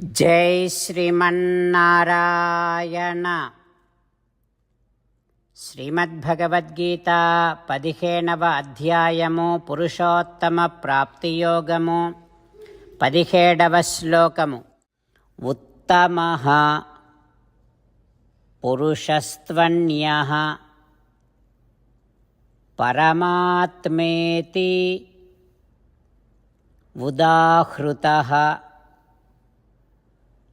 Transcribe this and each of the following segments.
జై శ్రీమన్నారాయణ. శ్రీమద్భగవద్గీత పదిహేనవ అధ్యాయము పురుషోత్తమ ప్రాప్తియోగము. పదిహేడవ శ్లోకము. ఉత్తమ పురుషస్త్వన్య పరమాత్మేతి ఉదాహృత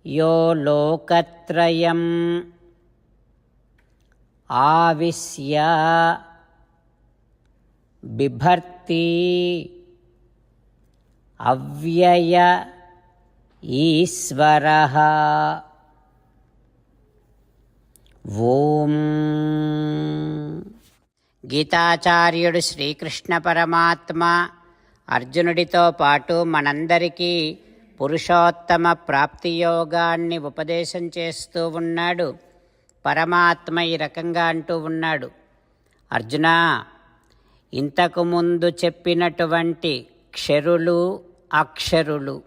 यो लोकत्रयम् आविश्य बिभर्ति अव्यय ईश्वरः ఓం గీతాచార్యుడు శ్రీకృష్ణ పరమాత్మ అర్జునుడితో పాటు మనందరికీ పురుషోత్తమ ప్రాప్తి యోగాన్ని ఉపదేశం చేస్తూ ఉన్నాడు. పరమాత్మ ఈ రకంగా అంటూ ఉన్నాడు. అర్జున ఇంతకు ముందు చెప్పినటువంటి క్షరులు అక్షరులు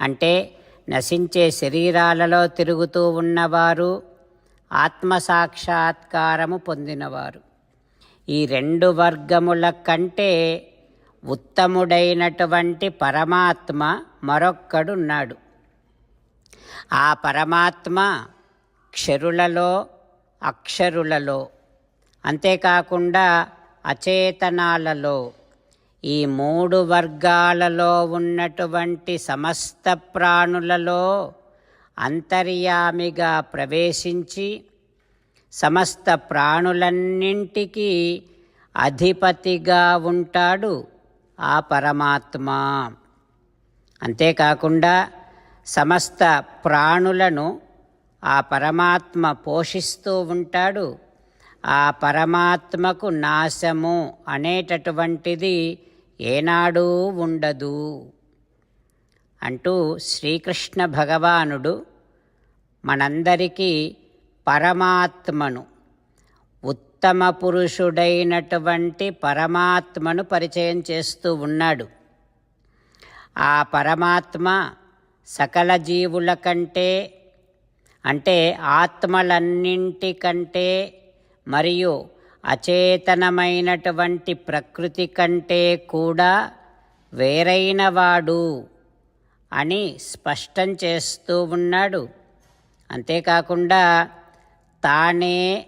అంటే నశించే శరీరాలలో తిరుగుతూ ఉన్నవారు ఆత్మసాక్షాత్కారము పొందినవారు. ఈ రెండు వర్గముల కంటే ఉత్తముడైనటువంటి పరమాత్మ మరొక్కడున్నాడు. ఆ పరమాత్మ క్షరులలో అక్షరులలో అంతేకాకుండా అచేతనాలలో ఈ మూడు వర్గాలలో ఉన్నటువంటి సమస్త ప్రాణులలో అంతర్యామిగా ప్రవేశించి సమస్త ప్రాణులన్నింటికీ అధిపతిగా ఉంటాడు ఆ పరమాత్మ. అంతేకాకుండా సమస్త ప్రాణులను ఆ పరమాత్మ పోషిస్తూ ఉంటాడు. ఆ పరమాత్మకు నాశము అనేటటువంటిది ఏనాడూ ఉండదు. అంటూ శ్రీకృష్ణ భగవానుడు మనందరికీ పరమాత్మను ఉత్తమ పురుషుడైనటువంటి పరమాత్మను పరిచయం చేస్తూ ఉన్నాడు. ఆ పరమాత్మ సకల జీవుల కంటే అంటే ఆత్మలన్నింటికంటే మరియు అచేతనమైనటువంటి ప్రకృతి కంటే కూడా వేరైనవాడు అని స్పష్టం చేస్తూ ఉన్నాడు. అంతేకాకుండా తానే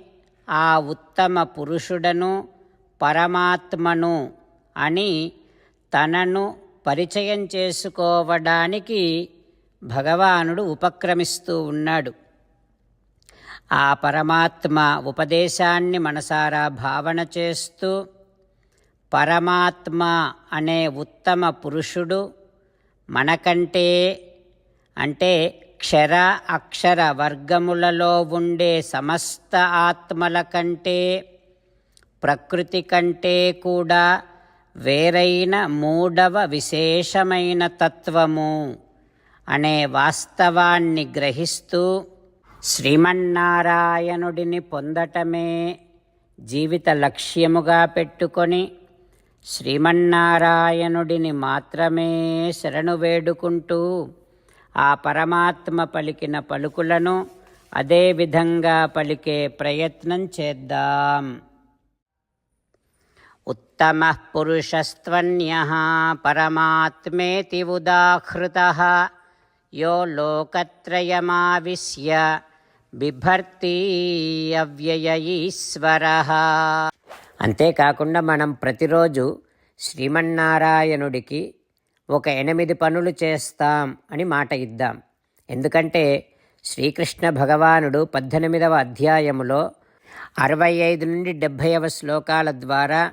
ఆ ఉత్తమ పురుషుడను పరమాత్మను అని తనను పరిచయం చేసుకోవడానికి భగవానుడు ఉపక్రమిస్తూ ఉన్నాడు. ఆ పరమాత్మ ఉపదేశాన్ని మనసారా భావన చేస్తూ పరమాత్మ అనే ఉత్తమ పురుషుడు మనకంటే అంటే క్షర అక్షర వర్గములలో ఉండే సమస్త ఆత్మల కంటే ప్రకృతి కంటే కూడా వేరైన మూడవ విశేషమైన తత్వము అనే వాస్తవాన్ని గ్రహిస్తూ శ్రీమన్నారాయణుడిని పొందటమే జీవిత లక్ష్యముగా పెట్టుకొని శ్రీమన్నారాయణుడిని మాత్రమే శరణు వేడుకుంటూ ఆ పరమాత్మ పలికిన పలుకులను అదే విధంగా పలికే ప్రయత్నం చేద్దాం. ఉత్తమ పురుషస్త్వన్య పరమాత్మేతి ఉదాహృత యో లోకత్రయమావిశ్య బిభర్తి అవ్యయీశ్వర అంతేకాకుండా మనం ప్రతిరోజు శ్రీమన్నారాయణుడికి ఒక ఎనిమిది పనులు చేస్తాం అని మాట ఇద్దాం. ఎందుకంటే శ్రీకృష్ణ భగవానుడు పద్దెనిమిదవ అధ్యాయములో అరవై ఐదు నుండి డెబ్భైవ శ్లోకాల ద్వారా